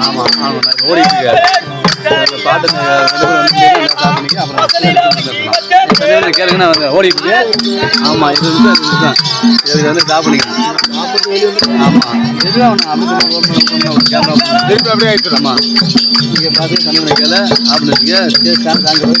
ஆமா ஆமா. ஓடிட்டு இருக்கேன். அந்த பாட்டு அப்புறம் வந்து ஓடிட்டு இருக்கு ஆமா இது வந்து அது இதுதான் இது வந்து ஸ்டாப் பண்ணிக்கலாம் ஆமா. இதுதான் ஒன்று அமைச்சு கேமரா திருப்பி அப்படியே ஆயிடுச்சு ஆமா. இங்கே பார்த்து கண்ணு கேள. ஆப்னு வச்சுக்க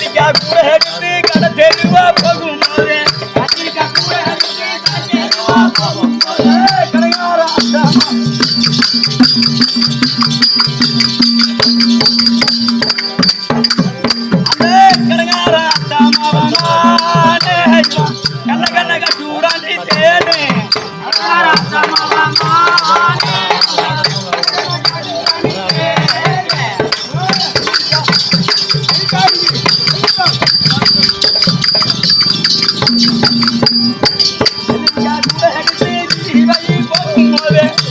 கத்திரிக்காய் கூட எடுத்து கடை தெருவா போகும் போது. கத்திரிக்காய் கூட எடுத்து கடை தெருவா போகும் போது. கடைக்கார அத்தாமா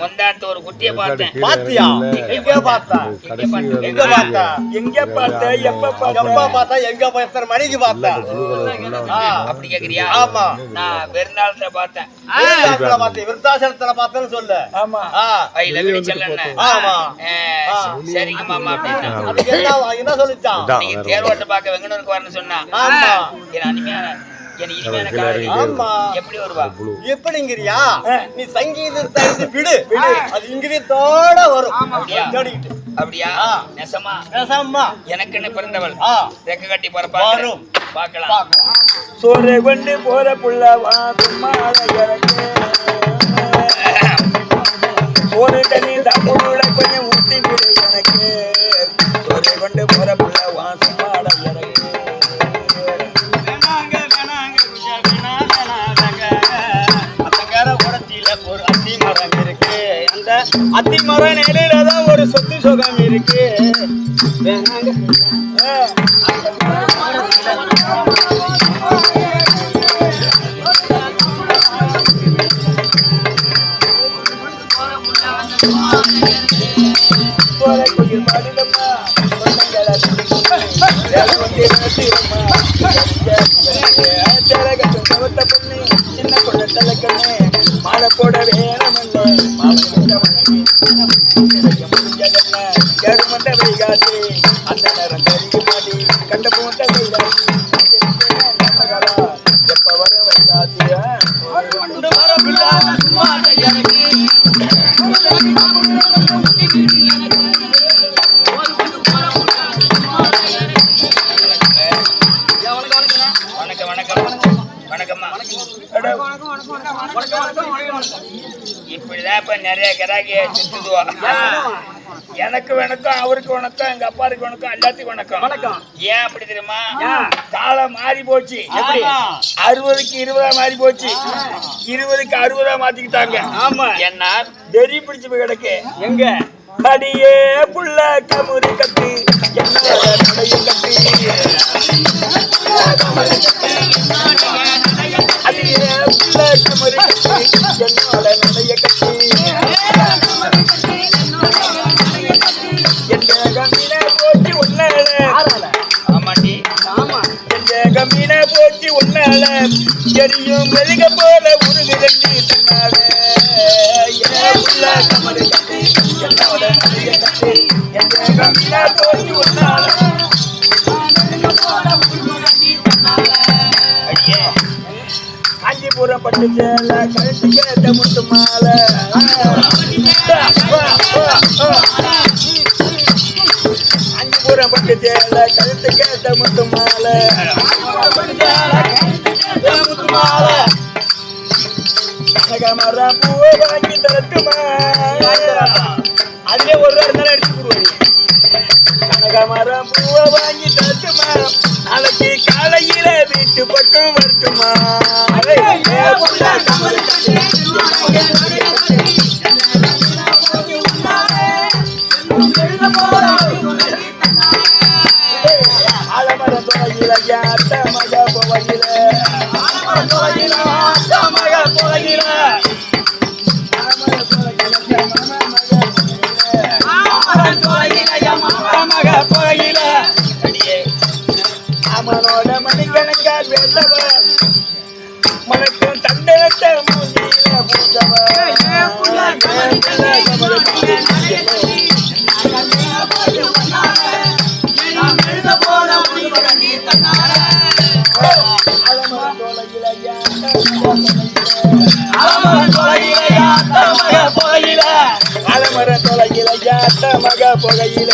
முந்தாட்டு ஒரு குட்டியை பார்த்தேன். பாத்தியா? எங்க பார்த்தா. எங்க பார்த்தா. எங்க பார்த்த. எப்ப எப்ப பார்த்தா? எங்க பா- எத்தனை மணிக்கு பார்த்தா. அப்படி கேக்குறியா? ஆமா. நான் பெருநாள்ல பார்த்தேன். பார்த்தேன். விருத்தாசலத்துல பார்த்தேன்னு சொல்லு. ஆமா. ஐ லவ் யூ செல்லண்ணே ஆமா. சரிங்க மாமா அப்படின்னா என்ன என்ன சொல்லிச்சான்? நீங்க தேர்வோட்ட பார்க்க வெங்கனூருக்கு வரணும்னு சொன்னா. ஆமா. என் அனிமையான எப்படிங்கிறியா? நீ சங்கீதத்தை விடு. அது இங்கிலீஷத்தோட வரும். அப்படியா? ஆ. நெசமா? பேசாம எனக்குன்னு பிறந்தவள்? ஆ. ரெக்க கட்டி பரப்பா வரும். பார்க்கலாம். சோறு கொண்டு போற புள்ளவா சோறு தண்ணி தப்புட கொஞ்சம் ஊத்தி விடு எனக்கு. சோறு கொண்டு போற புள்ளவா சும்மாட எனக்கு ஒரு அத்தி மரம் இருக்கு அந்த அத்தி மரம் நிலையில தான் ஒரு சொத்து சுகம் இருக்கு வேணாங்க ஆ, போற பொண்ணு சின்ன கொள்ள தலைக்கண்ணு? மாலை போட வேணமல்ல மாலை கட்ட வணங்கி முடிஞ்சதல்ல கேடு வைகாசி அந்த நேரம் கருகி மாடி கண்ட வைகாசி எப்ப வணக்கம் வணக்கம். வணக்கம்மா. இப்படிதான் இப்ப நிறைய கிராக்கிய சுத்துதுவா எனக்கு வணக்கம் அவருக்கு வணக்கம் எங்க அப்பாருக்கு வணக்கம் எல்லாத்துக்கும் வணக்கம். வணக்கம். ஏன் அப்படி தெரியுமா? காலம் மாறி போச்சு? அறுபதுக்கு இருபதா மாறி போச்சு. இருபதுக்கு அறுபதா மாத்திக்கிட்டாங்க. ஆமா. என்ன? வெறி பிடிச்சு போய் கிடக்கு. எங்க அடியே புள்ள கமுறு கட்டி என்னோட நடைய கட்டு. அடியே புள்ள கமுறு கட்டு என்னோட நடைய கட்டி. என் கம்மின போச்சு உன்னால எரியும் மெழுக போல உருகு கட்டி தன்னால என் புள்ள கமுறு கட்டு என்னோட நடைய கட்டு. என் கம்மின போச்சு உன்னால அடியே. காஞ்சிபுரம் பட்டு சேல கழுத்து கேட்ட முத்து மாலை காஞ்சிபுரம் பட்டு தேல கழுத்து கேட்ட முத்து மாலை முத்து மாலை கனகமரம் பூவை வாங்கி தரட்டுமா அதுல ஒரு ரூபா இருந்தாலும் அடிச்சு கொடுவாங்க கனகமரம் பூவை வாங்கி தரட்டுமா? நாளைக்கு காலையில வீட்டு பக்கம் வரட்டுமா? மாமா மக போவையில அடியே அவனோட மணிக்கணக்கால் வேண்டவ மனக்கும் தண்டனத்தை மூஞ்சியில பூந்தவ அலமரம் தொலையில யாத்த மக புகையில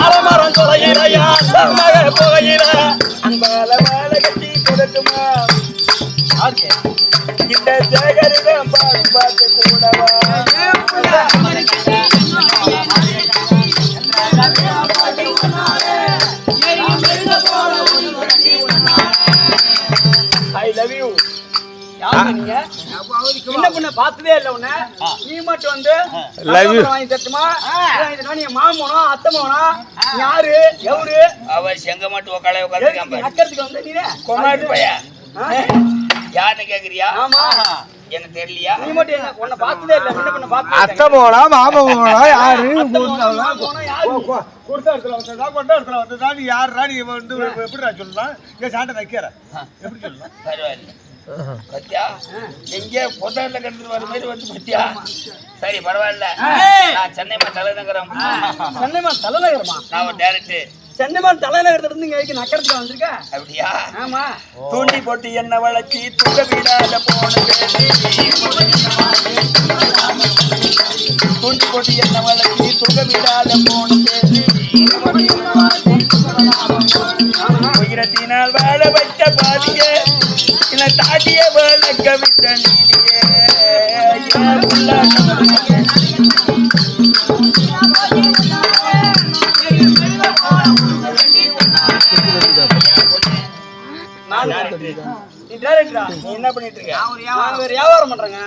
அலமரம் தொலையில யாத்த மக புகையில அங்கால மாலை கட்டி கொடுக்குமா இந்த சேகரிடம் பார்த்து பார்த்து கூடவா ஐ லவ் யூ யாரு நீங்க? சின்ன பொண்ண பார்த்ததே இல்ல உன்ன. நீ மட்டும் வந்து Love you. அப்புறம் வாங்கி தட்டுமா நீ மாமனோ அத்தை மகனோ யாரு? எவரு? அவர் செங்க மட்டும் உக்கால உட்காந்துருக்கான் நக்கறதுக்கு வந்து நீ? கொண்டாடு பையா. யாருன்னு கேக்குறியா? ஆமா. எனக்கு தெரியலையா? நீ மட்டும் என்ன உன்னை பார்த்ததே இல்ல. சின்ன பொண்ண பார்த்ததே அத்தை போனா மாமா போனா யாரு? யாரு? கொடுத்த இடத்துல வந்ததா கொண்ட இடத்துல வந்ததா நீ யாருடா நீ வந்து எப்படிடா சொல்லலாம் ஏன் சாண்டை வைக்கிற எப்படி சொல்லலாம் பரவாயில்ல. பத்தியா? எங்கே கிடந்து வர மாதிரி வந்து பத்தியா? சரி பரவாயில்ல. நான் சென்னை தலைநகரம். சென்னைமான் தலைநகரமா நான் டேரக்டர் சென்னைமான் தலைநகரத்துல இருந்து இங்க நக்கறதுக்கு வந்திருக்க? அப்படியா? ஆமா. தூண்டி போட்டு என்ன வளர்ச்சி தூங்க விடாத போன தூண்டி போட்டு என்ன வளர்ச்சி தூங்க விடாத உயிரத்தினால் வாழ வைத்த பாதிய என்ன தாட்டிய வளர்க்க விட்ட என்ன பண்ணிட்டு இருக்க வியாபாரம் பண்றேங்க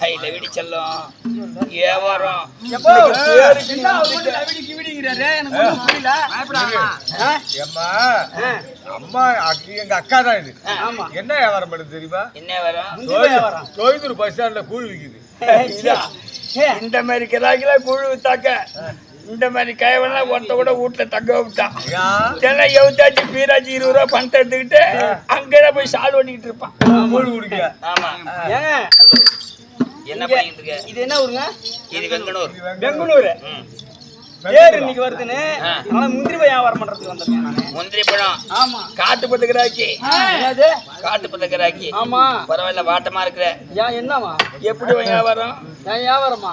ஹை லவிடி செல்லும் வியாபாரம் எனக்கு அம்மா எங்க அக்கா தான் இது ஆமா என்ன வியாபாரம் பண்ணுது தெரியுமா என்ன வியாபாரம் கோயம்புத்தூர் பஸ் ஸ்டாண்ட்ல கூழ் விக்குது இதா. இந்த மாதிரி கிராக்கில கூழ் வித்தாக்க இந்த மாதிரி கைவெல்லாம் ஒருத்த கூட வீட்டுல தங்க விட்டான்? இதெல்லாம் எவுத்தாச்சு பீராஜி இருபது ரூபா பணத்தை எடுத்துக்கிட்டு அங்கதான் போய் சால் பண்ணிக்கிட்டு இருப்பான். கூழ் குடிக்க ஆமா. ஏங்க? என்ன பண்ணிட்டு இருக்க? இது என்ன ஊருங்க? இது பெங்களூரு. ம். பேர் இன்னைக்கு வருதுன்னு. ஆனா முந்திரி போய் வியாபாரம் பண்றதுக்கு வந்திருக்கேன் நானு. முந்திரி பழம். ஆமா. காட்டு என்னது? காட்டு பத்து கிராக்கி ஆமா. பரவாயில்ல வாட்டமா இருக்கிற. ஏன் என்னவா எப்படி வியாபாரம்? ஏன் வியாபாரமா?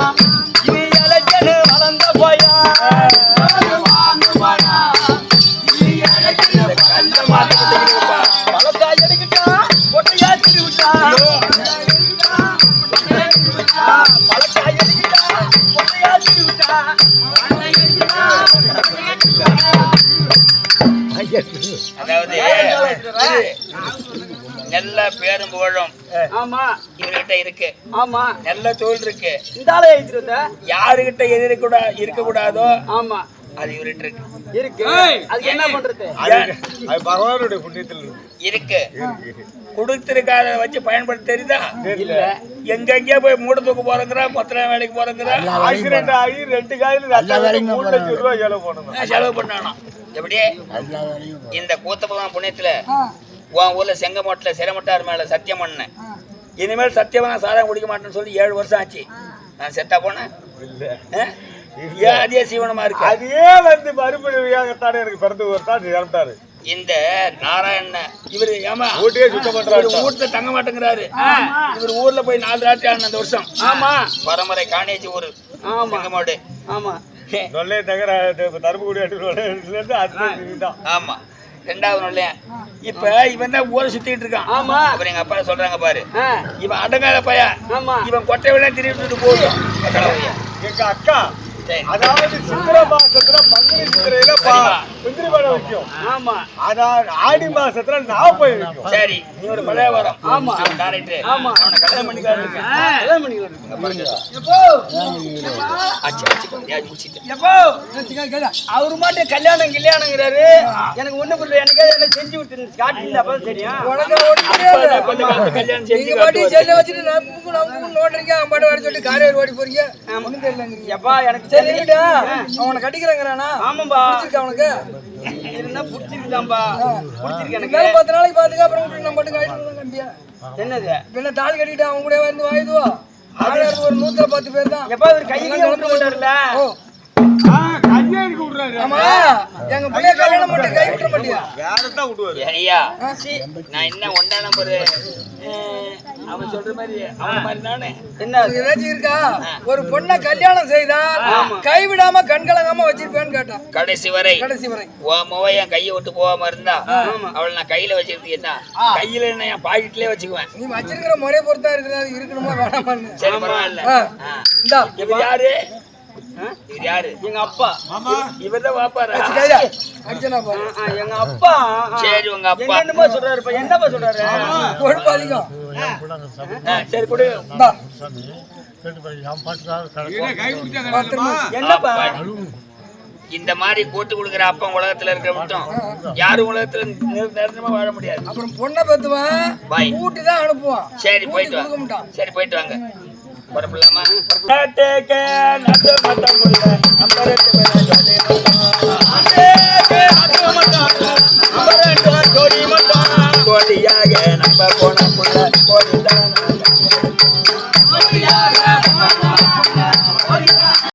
அதாவது நல்ல பேரும் புகழும். ஆமா. இவர்கிட்ட இருக்கு. ஆமா. நல்ல தொழில் இருக்கு. இந்த யாருகிட்ட எது இருக்க இருக்க கூடாதோ ஆமா. அது இவர்கிட்ட இருக்கு. இருக்கு. அதுக்கு என்ன பண்றது? அது அது பகவானுடைய புண்ணியத்தில் இருக்கு. இருக்கு. கொடுத்திருக்காத வச்சு பயன்படுத்த தெரியுதா? இல்ல. எங்கெங்கே போய் மூட தூக்க போறங்கிறா பத்திர வேலைக்கு போறங்கிறா. ஆக்சிடென்ட் ஆகி ரெண்டு காயில மூணு லட்சம் ரூபாய் செலவு பண்ணணும் செலவு பண்ணானோ. எப்படி இந்த கூத்தப்பதான் புண்ணியத்துல உன் ஊர்ல செங்கமோட்டில் சிரமட்டார் மேல சத்தியம் பண்ணேன். இனிமேல் சத்தியமா நான் சாதம் குடிக்க மாட்டேன்னு சொல்லி ஏழு வருஷம் ஆச்சு. நான் செத்தா போனேன். அதே சீவனமா இருக்கு? அதே வந்து மறுபடியாகத்தானே எனக்கு பிறந்து ஒரு தான் இறந்துட்டாரு. இந்த நாராயண இவரு ஏமா வீட்டையே சுத்தம் பண்றாரு. வீட்டுல தங்க மாட்டேங்கிறாரு. இவர் ஊர்ல போய் நாலு ராத்திரி ஆன அந்த வருஷம். ஆமா. பரம்பரை காணேஜ் ஊரு. ஆமா. ஆமா. நொல்லை தகர தருப்புக்குடி இருந்து அடுத்த தான் ஆமா. ரெண்டாவது நொல்லையா இப்ப இவன் தான் ஊரை சுத்திட்டு இருக்கான். ஆமா. அப்புறம் எங்க அப்பா சொல்றாங்க பாரு. இவன் அடங்காத பையன். ஆமா. இவன் கொட்டை விட திருவிட்டு போதும். எங்க அக்கா அதாவது சித்திர மாசத்துல பங்குனி சித்திரையில முந்திரி பழம் வைக்கும். ஆமா. அதான் ஆடி மாசத்துல நாப்பை வைக்கும். சரி நீ ஒரு வரம். ஆமா. அவன் டைரக்டர். ஆமா. அவனை கல்யாணம் பண்ணிக்காரு கல்யாணம் முடிச்சிட்டேன் எப்போ? அவரு மாட்டு கல்யாணம் கல்யாணங்கிறாரு. எனக்கு ஒண்ணு புரியல. எனக்கு என்ன செஞ்சு விட்டு காட்டுங்க அப்பதான் தெரியும். அப்பதான் கொஞ்ச காலத்து கல்யாணம் செஞ்சு காட்டுவாரு. எப்பா எனக்கு தெரியுடா அவனை கட்டிக்கிறாங்கறானா ஆமாம்பா. அவனுக்கு? இருந்தா புடிச்சிருக்காம்பா புடிச்சிருக்கு எனக்கு. பத்து நாளைக்கு பாத்துக்க அப்புறம் விட்டு நம்ம மட்டும் கம்பியா என்னது? பின்ன தாலி கட்டிட்டு அவங்க கூட வந்து வாயுதுவோ ஆளாயிரத்து ஒரு நூத்துல பத்து பேர் தான். எப்பா இவர் கையிலேயே விட்டு போட்டாருல ஓ. கல்யாணிக்கு விடுறாரு ஆமா. எங்க பிள்ளைய கல்யாணம் மட்டும் கை விட்டுற மாட்டியா? வேற தான் விடுவாரு ஐயா நான் என்ன நம்பரு? அவன் சொல்ற மாதிரி அவன் மாதிரி நானே. என்ன? உனக்கு ஏதாச்சும் இருக்கா? ஒரு பொண்ணை கல்யாணம் செய்தா கைவிடாம கண்கலங்காம வச்சிருப்பேன்னு கேட்டான். கடைசி வரை. கடைசி வரை. உன் என் கையை விட்டு போகாம இருந்தா அவளை நான் கையில வச்சிருக்கு என்ன? கையில என்ன என் பாக்கெட்லயே வச்சுக்குவேன். நீ வச்சிருக்கிற முறையை பொறுத்தா இருக்குது அது இருக்கணுமா வேணாமான்னு சரி பரவாயில்ல. இந்தா. யாரு? இவர் யாரு? எங்க அப்பா. இவர் தான் வாப்பாரா? கைதா. அடிச்சனா பாரு. ஆ, எங்க அப்பா. சரி உங்க அப்பா. என்னென்னமோ சொல்றாருப்பா என்னப்பா சொல்றாரு? சரி கொடு. என்னப்பா? இந்த மாதிரி போட்டு கொடுக்குற அப்பன் உலகத்துல இருக்க மட்டும் யாரும் உலகத்துல நிர- நிரந்தரமா வாழ முடியாது. அப்புறம் பொண்ணை பெத்துவான் பாய். ஊட்டி தான் அனுப்புவான் சரி போயிட்டு வாங்க சரி போயிட்டு வாங்க. புறப்படலாமா கோடியாக நம்ம போன புள்ள கோடிதான்